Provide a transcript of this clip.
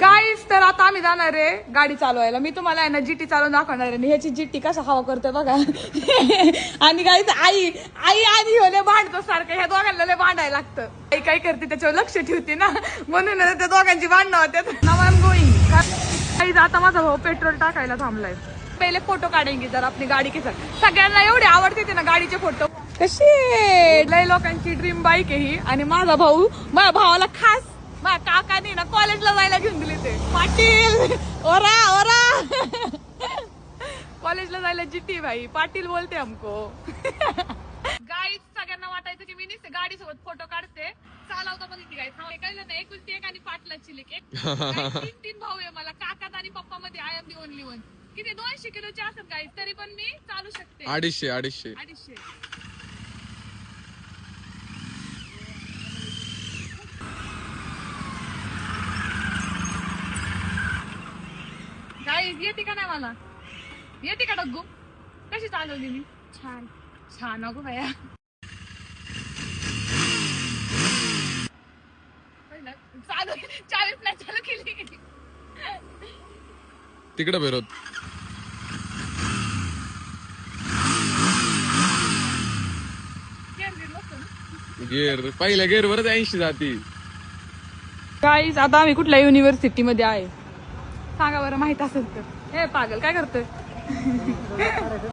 गाईस तर आता आम्ही जाणार आहे गाडी चालवायला. मी तुम्हाला आहे ना जीटी चालवून दाखवणार आहे. आणि ह्याची जीटी कसा हवा करते बघा. आणि गाईच आई आई आणि ह्यो भांडतो सारखं. ह्या दोघांना लय भांडायला लागतं. आई काय करते त्याच्यावर लक्ष ठेवते ना. म्हणून त्या दोघांची भांडणं होत्यात. नवान गोईंग काही आता माझा भाऊ पेट्रोल टाकायला थांबलाय. पहिले फोटो काढेंगे जर आपली गाडी की सगळ्यांना एवढे आवडते ते ना गाडीचे फोटो. कशी लय लोकांची ड्रीम बाईक आहे ही. आणि माझा भाऊ माझ्या भावाला खास माझ्या काकाने ना कॉलेजला जायला घेऊन दिले ते. पाटील! ओरा ओरा! कॉलेजला जायला जिट्टी भाई. पाटील बोलते हमको. गाईच सगळ्यांना वाटायचं की मी नुसते गाडी सोबत फोटो काढते. चालवता पण ती गाई थांबले कळलं नाही एकुलती एक आणि पाटलाची लिक तीन तीन भाऊ आहे मला. काकात आणि पप्पा मध्ये I am the only one किती दोनशे किलोचे असत गाई तरी पण मी चालू शकते. अडीचशे अडीचशे. अडीचशे. गाईज येते का नाही मला? येते का डग्गू? कशी चालवली मी? छान. छान अगो बाया पहिलं चालू चाळीस नाही चालू केली. तिकडे फिरत. गेअर पहिल्या गेअर वरच ऐंशी जाती. गाईज आता आम्ही कुठल्या युनिव्हर्सिटी मध्ये आहे? सांगा बरं माहीत असेल तर. हे पागल काय करतोय?